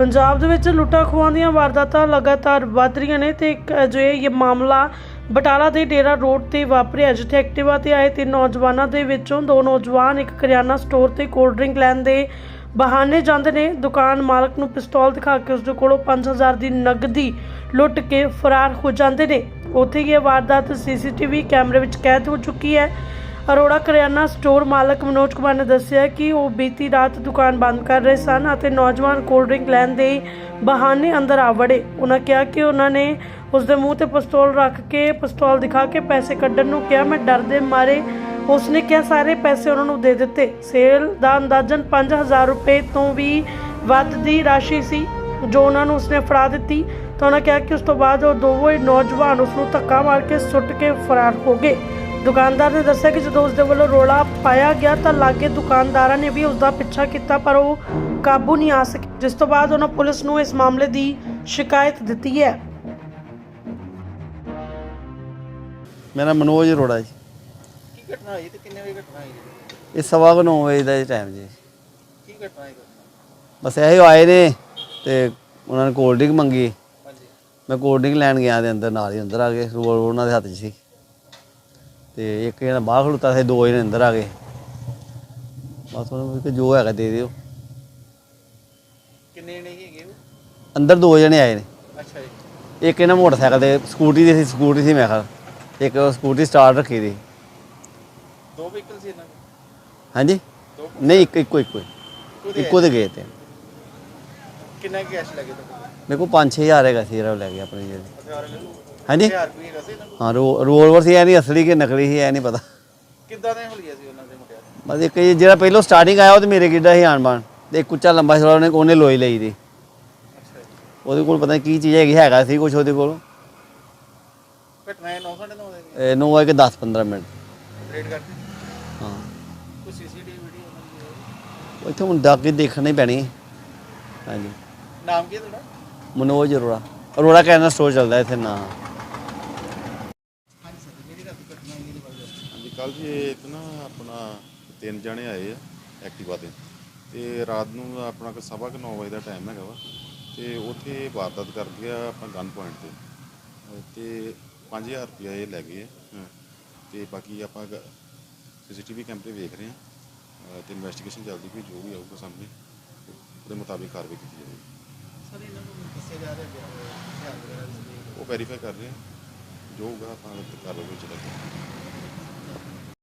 ਪੰਜਾਬ ਦੇ ਵਿੱਚ ਲੁੱਟਾਂ ਖੋਹਾਂ ਦੀਆਂ ਵਾਰਦਾਤਾਂ ਲਗਾਤਾਰ ਵੱਧ ਰਹੀਆਂ ਨੇ ਤੇ ਇੱਕ ਅਜਿਹਾ ਇਹ ਮਾਮਲਾ ਬਟਾਲਾ ਦੇ ਡੇਰਾ ਰੋਡ ਤੇ ਵਾਪਰਿਆ, ਜਿੱਥੇ ਐਕਟਿਵਾ ਤੇ ਆਏ ਤਿੰਨ ਨੌਜਵਾਨਾਂ ਦੇ ਵਿੱਚੋਂ ਦੋ ਨੌਜਵਾਨ ਇੱਕ ਕਰਿਆਨਾ ਸਟੋਰ ਤੇ ਕੋਲਡ ਡਰਿੰਕ ਲੈਣ ਦੇ ਬਹਾਨੇ ਜਾਂਦੇ ਨੇ। ਦੁਕਾਨ ਮਾਲਕ ਨੂੰ ਪਿਸਤੌਲ ਦਿਖਾ ਕੇ ਉਸ ਦੇ ਕੋਲੋਂ 5000 ਦੀ ਨਗਦੀ ਲੁੱਟ ਕੇ ਫਰਾਰ ਹੋ ਜਾਂਦੇ ਨੇ। ਉੱਥੇ ਇਹ ਵਾਰਦਾਤ ਸੀਸੀਟੀਵੀ ਕੈਮਰੇ ਵਿੱਚ ਕੈਦ ਹੋ ਚੁੱਕੀ ਹੈ। ਅਰੋੜਾ ਕਰਿਆਨਾ ਸਟੋਰ ਮਾਲਕ ਮਨੋਜ ਕੁਮਾਰ ਨੇ ਦੱਸਿਆ ਕਿ ਉਹ ਬੀਤੀ ਰਾਤ ਦੁਕਾਨ ਬੰਦ ਕਰ ਰਹੇ ਸਨ ਅਤੇ ਨੌਜਵਾਨ ਕੋਲਡ ਡਰਿੰਕ ਲੈਣ ਦੇ ਬਹਾਨੇ ਅੰਦਰ ਆ ਵੜੇ। ਉਹਨਾਂ ਕਿਹਾ ਕਿ ਉਹਨਾਂ ਨੇ ਉਸ ਦੇ ਮੂੰਹ ਤੇ ਪਿਸਤੌਲ ਰੱਖ ਕੇ ਪਿਸਤੌਲ ਦਿਖਾ ਕੇ ਪੈਸੇ ਕੱਢਣ ਨੂੰ ਕਿਹਾ। ਮੈਂ ਡਰ ਦੇ ਮਾਰੇ ਉਸਨੇ ਕਿਹਾ, ਸਾਰੇ ਪੈਸੇ ਉਹਨਾਂ ਨੂੰ ਦੇ ਦਿੱਤੇ। ਸੇਲ ਦਾ ਅੰਦਾਜ਼ਨ 5000 ਰੁਪਏ ਤੋਂ ਵੀ ਵੱਧ ਦੀ ਰਾਸ਼ੀ ਸੀ ਜੋ ਉਹਨਾਂ ਨੂੰ ਉਸਨੇ ਫੜਾ ਦਿੱਤੀ। ਤਾਂ ਉਹਨਾਂ ਕਿਹਾ ਕਿ ਉਸ ਤੋਂ ਬਾਅਦ ਉਹ ਦੋਵੇਂ ਨੌਜਵਾਨ ਉਸ ਨੂੰ ਧੱਕਾ ਮਾਰ ਕੇ ਸੁੱਟ ਕੇ ਫਰਾਰ ਹੋ ਗਏ। ਦੁਕਾਨਦਾਰ ਨੇ ਦੱਸਿਆ ਕਿ ਜਦੋਂ ਉਸ ਦੇ ਵੱਲੋਂ ਰੋਲਾ ਪਾਇਆ ਗਿਆ ਤਾਂ ਲਾਗੇ ਦੁਕਾਨਦਾਰਾਂ ਨੇ ਵੀ ਉਸ ਦਾ ਪਿੱਛਾ ਕੀਤਾ ਪਰ ਉਹ ਕਾਬੂ ਨਹੀਂ ਆ ਸਕੇ। ਜਿਸ ਤੋਂ ਬਾਅਦ ਉਹਨਾਂ ਪੁਲਿਸ ਨੂੰ ਇਸ ਮਾਮਲੇ ਦੀ ਸ਼ਿਕਾਇਤ ਦਿੱਤੀ ਹੈ। ਮੇਰਾ ਮਨੋਜ ਅਰੋੜਾ ਜੀ। ਕੀ ਘਟਨਾ ਹੋਈ ਤੇ ਕਿੰਨੇ ਵਜੇ ਘਟਨਾ ਹੋਈ? ਇਹ ਸਵਾ ਕੁ ਨੌ ਵਜੇ ਦਾ ਟਾਈਮ ਜੀ। ਕੀ ਘਟਨਾ ਹੋਈ ਬਸ ਇਹੋ ਆਏ ਨੇ ਤੇ ਉਹਨਾਂ ਨੇ ਕੋਲਡ ਡਰਿੰਕ ਮੰਗੀ। ਹਾਂਜੀ। ਮੈਂ ਕੋਲਡ ਡਰਿੰਕ ਲੈਣ ਗਿਆ ਦੇ ਅੰਦਰ ਨਾਲ ਹੀ ਅੰਦਰ ਆ ਗਏ ਉਹਨਾਂ ਦੇ ਹੱਥ 'ਚ ਸੀ। ਤੇ ਇੱਕ ਜਣਾ ਬਾਹਰ ਖੜੁੱਤਾ ਸੀ ਦੋ ਜਣੇ ਅੰਦਰ ਆ ਗਏ। ਬਸ ਉਹਨੂੰ ਕਿ ਜੋ ਹੈਗਾ ਦੇ ਦਿਓ। ਕਿੰਨੇ ਜਣੇ ਹੈਗੇ ਉਹ? ਅੰਦਰ ਦੋ ਜਣੇ ਆਏ ਨੇ। ਅੱਛਾ ਜੀ। ਇੱਕ ਇਹਨਾਂ ਮੋਟਰਸਾਈਕਲ ਤੇ ਸਕੂਟੀ ਦੀ ਸੀ ਸਕੂਟੀ ਸੀ ਮੈਂ ਖਾ ਇੱਕ ਉਹ ਸਕੂਟੀ ਸਟਾਰਟ ਰੱਖੀ ਦੀ। ਦੋ ਵਹੀਕਲ ਸੀ ਇਹਨਾਂ ਦੇ? ਹਾਂਜੀ? ਨਹੀਂ ਇੱਕ ਇੱਕੋ ਇੱਕੋ। ਇੱਕੋ ਦੇ ਗਏ ਤੇ। ਕਿੰਨਾ ਕੈਸ਼ ਲੱਗੇ ਤੁਹਾਡੇ ਮੇਰੇ ਕੋਲ 5-6000 ਹੈਗਾ ਸੀ ਜਿਹੜਾ ਲੈ ਗਿਆ ਆਪਣੀ ਜਿਹੜੀ। ਹਾਂਜੀ? 1000 ਰੁਪਏ ਹੈਗਾ ਸੀ ਇਹਨਾਂ ਕੋਲ ਹਾਂ ਰੋ- ਰਿਵੋਲਵਰ ਸੀ ਐ ਨਹੀਂ ਅਸਲੀ ਕਿ ਨਕਲੀ ਸੀ ਐ ਨਹੀਂ ਪਤਾ। ਕਿੱਦਾਂ ਦੇ ਹੁਲੀਆ ਸੀ ਉਹਨਾਂ ਦੇ ਮੁੰਡਿਆਂ ਦੇ? ਬਸ ਇੱਕ ਇਹ ਜਿਹੜਾ ਪਹਿਲੋਂ ਸਟਾਰਟਿੰਗ ਆਇਆ ਉਹ ਤੇ ਮੇਰੇ ਕਿੱਡਾ ਸੀ ਆਣ ਬਾਣ ਤੇ ਇੱਕ ਉੱਚਾ ਲੰਬਾ ਸੀ ਉਹਨੇ ਉਹਨੇ ਲੋਈ ਲਈ ਦੀ। ਅੱਛਾ ਜੀ। ਉਹਦੇ ਕੋਲ ਪਤਾ ਨਹੀਂ ਕੀ ਚੀਜ਼ ਹੈਗੀ ਹੈਗਾ ਸੀ ਕੁਝ ਉਹਦੇ ਕੋਲ। ਘਟਨਾ ਇਹ 9:30 ਦੇ ਇਹ ਨੂੰ ਆ ਕਿ 10-15 ਮਿੰਟ। ਰੇਡ ਕਰਦੇ ਹਾਂ। ਕੋਈ ਸੀਸੀਟੀਵੀ ਵੀਡੀਓ ਉਹਨਾਂ ਦੀ ਉਹ ਇੱਥੇ ਹੁਣ ਜਾ ਕੇ ਦੇਖਣੀ ਪੈਣੀ। ਹਾਂਜੀ। ਨਾਮ ਕੀ ਹੈ ਤੁਹਾਡਾ? ਮਨੋਜ ਅਰੋੜਾ। ਅਰੋੜਾ ਕਹਿਣਾ ਸਟੋਰ ਚੱਲਦਾ ਇੱਥੇ ਨਾ ਹਾਂਜੀ ਸਰ ਜਿਹੜੀ ਰਾਤ ਘਟਨਾ ਹੋਈ ਇਹਦੇ ਬਾਰੇ ਦੱਸੋ ਹਾਂਜੀ ਕੱਲ ਜੀ ਇੱਕ ਨਾ ਆਪਣਾ ਤਿੰਨ ਜਣੇ ਆਏ ਆ ਐਕਟਿਵਾ ਤੇ। ਤੇ ਰਾਤ ਨੂੰ ਆਪਣਾ ਕੋ ਸਵਾ ਕੁ ਨੌ ਵਜੇ ਦਾ ਟਾਈਮ ਹੈਗਾ ਵਾ। ਤੇ ਉੱਥੇ ਵਾਰਦਾਤ ਕਰ ਗਿਆ ਆਪਣਾ ਗਨ ਪੁਆਇੰਟ ਤੇ। ਅਹ ਤੇ 5000 ਰੁਪਇਆ ਇਹ ਲੈ ਗਏ ਆ। ਤੇ ਬਾਕੀ ਆਪਾਂ ਸੀਸੀਟੀਵੀ ਕੈਮਰੇ ਵੇਖ ਰਹੇ ਆ। ਅਹ ਤੇ ਇਨਵੈਸਟੀਗੇਸ਼ਨ ਚੱਲਦੀ ਪਈ ਜੋ ਵੀ ਆਊਗਾ ਸਾਹਮਣੇ ਉਹਦੇ ਮੁਤਾਬਿਕ ਕਾਰਵਾਈ ਕੀਤੀ ਜਾਵੇਗੀ ਸਰ ਇਹਨਾਂ ਨੂੰ ਦੱਸਿਆ ਜਾ ਰਿਹਾ ਹੈ ਹਥਿਆਰ ਵਗੈਰਾ ਵੀ ਸੀ ਉਹ ਵੈਰੀਫਾਈ ਕਰ ਰਹੇ ਆ। ਜੋ ਹੋਊਗਾ ਆਪਾਂ ਕਾਰਵਾਈ ਵਿੱਚ ਚੱਲਾਂਗੇ